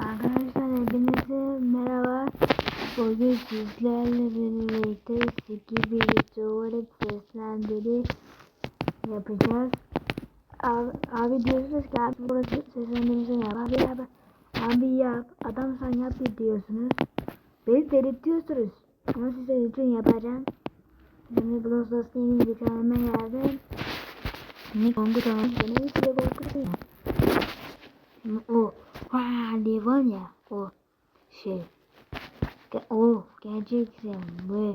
Arkadaşlar hepinize merhaba. Bugün sizlerle birlikte Siki bir tuvalet seslendirdi yapacağız. Abi, abi diyorsunuz ki abi burası seslendirmesini yap. Abi yap. Abi yap. Adam sen yap diyorsunuz. Beni delirtiyorsunuz. Ama size için yapacağım. Şimdi Blosos'ta yeni bir kanalına geldim. Ne kongu tamam. Beni bir süre korkutuyor. O hali var ya o şey Ge- o gerçekten ve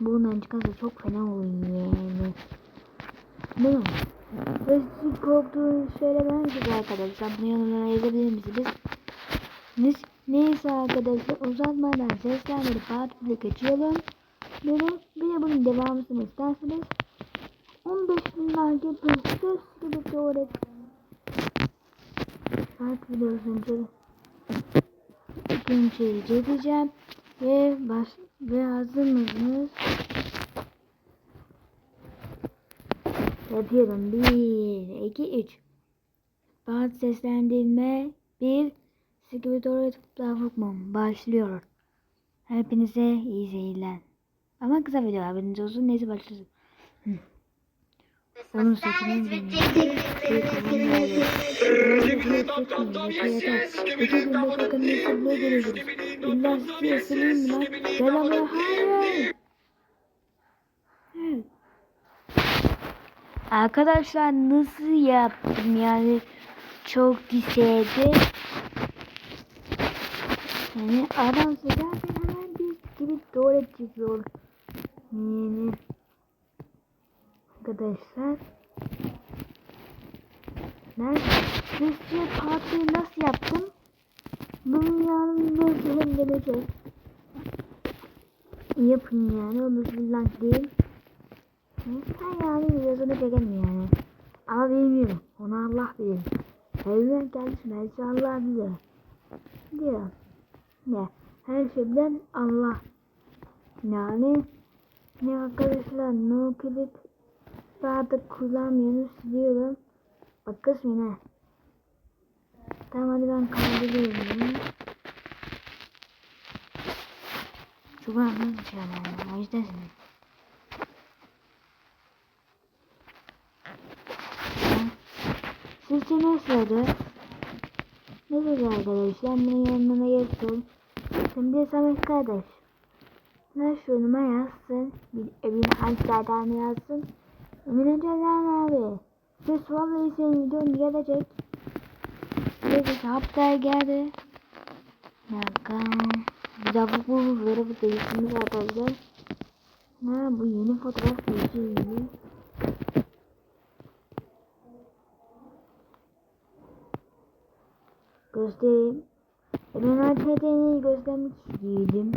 bundan çıkarsa çok fena oluyor yani. Değil mi? Ve sizin korktuğunu söylemem gibi arkadaşlar. Bunu yanına yazabilir misiniz? Nes neyse arkadaşlar uzatmadan seslendirip partide geçiyorum. Böyle bir de bunun devamını isterseniz 15 bin like yapın. Ses gibi tuvalet saat videosunu ikinci çekeceğim ve baş ve hazır mısınız? Yapıyorum. 1, 2, 3. Bazı seslendirme 1 Skibidor'a tıklamam başlıyor. Hepinize iyi seyirler. Ama kısa video haberiniz olsun. Neyse başlasın. Onun sesini dinleyin. Bakın. İlla sizi ısırayım mı lan? Gel ama hayır. Arkadaşlar nasıl yaptım yani çok sevdi. Yani adam zaten hemen bir gibi doğru çıkıyor. Yani arkadaşlar ben sizce partiyi nasıl yaptım? Dünyanın nasıl hem gelecek? Yapın yani onu filan değil. Sen yani videosunu çekelim yani. Ama bilmiyorum. Onu Allah bilir. Evlen kendisi belki Allah bilir. Diyor. Ne? Her şeyden Allah. Yani ne arkadaşlar no clip daha da kullanmıyoruz diyorum. Bak kısmına. Tamam hadi ben kaydediyorum. Çok anlamlı bir şey yani. O yüzden. Sizce nasıldı? Nasıl arkadaşlar? Bunun yanına geçtim. Şimdi Samet kardeş. Ne şunuma yazsın. Bir evin hançerden yazsın. Emine Cezan abi. Ses vallahi senin videon gelecek. Evet haftaya geldi. Dakika. Bir daha bu bu böyle bir değişimi yapacağız. Ha bu yeni fotoğraf değişimi. Göstereyim. Ben ATD'yi göstermek istedim.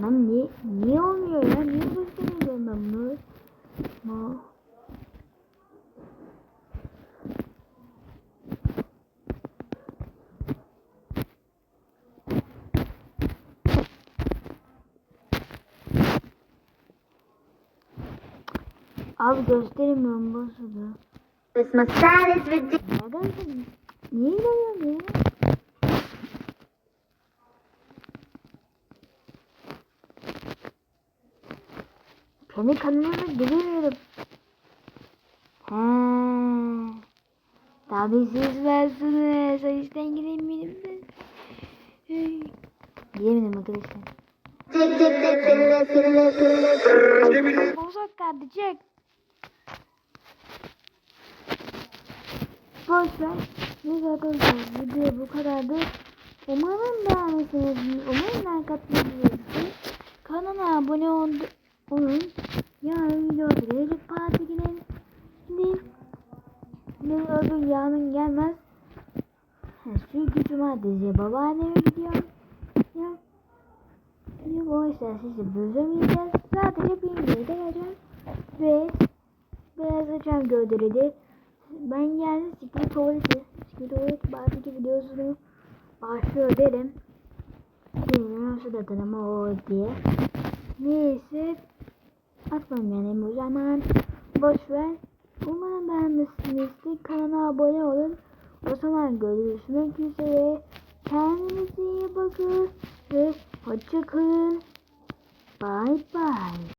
Lan niye, niye olmuyor ya? Niye gösteremiyorum ben bunu? Ma. Abi gösteremiyorum bozuldu. Christmas that is ridiculous. Neden? Niye geliyor ya? Kendi kanalıma giremiyorum. He. Tabii siz versiniz. O yüzden giremiyorum ben. Giremedim arkadaşlar. Tick tick tick fille fille fille. Bozak kardeşim. Boş ver. Neyse arkadaşlar video bu kadardı. Umarım beğenmişsiniz. Umarım like atmışsınız. Kanala abone olun. Olun. Yarın video gelecek parti gidelim. Şimdi ne öbür yarın gelmez. Ha, Çünkü cumartesi babaanneme gidiyorum. Ya. Şimdi o yüzden sizi bölümleyeceğiz. Sadece bir videoda geleceğim. Ve beyaz açan gövdeli ben yani Secret Tuvalet'i Secret Tuvalet Barbie videosunu başlıyor derim. Bilmiyorum şu da tanıma o diye. Neyse atmam yani o zaman boş ver. Umarım beğenmişsinizdir. Kanala abone olun. O zaman görüşmek üzere. Kendinize iyi bakın ve hoşça kalın. Bye bye.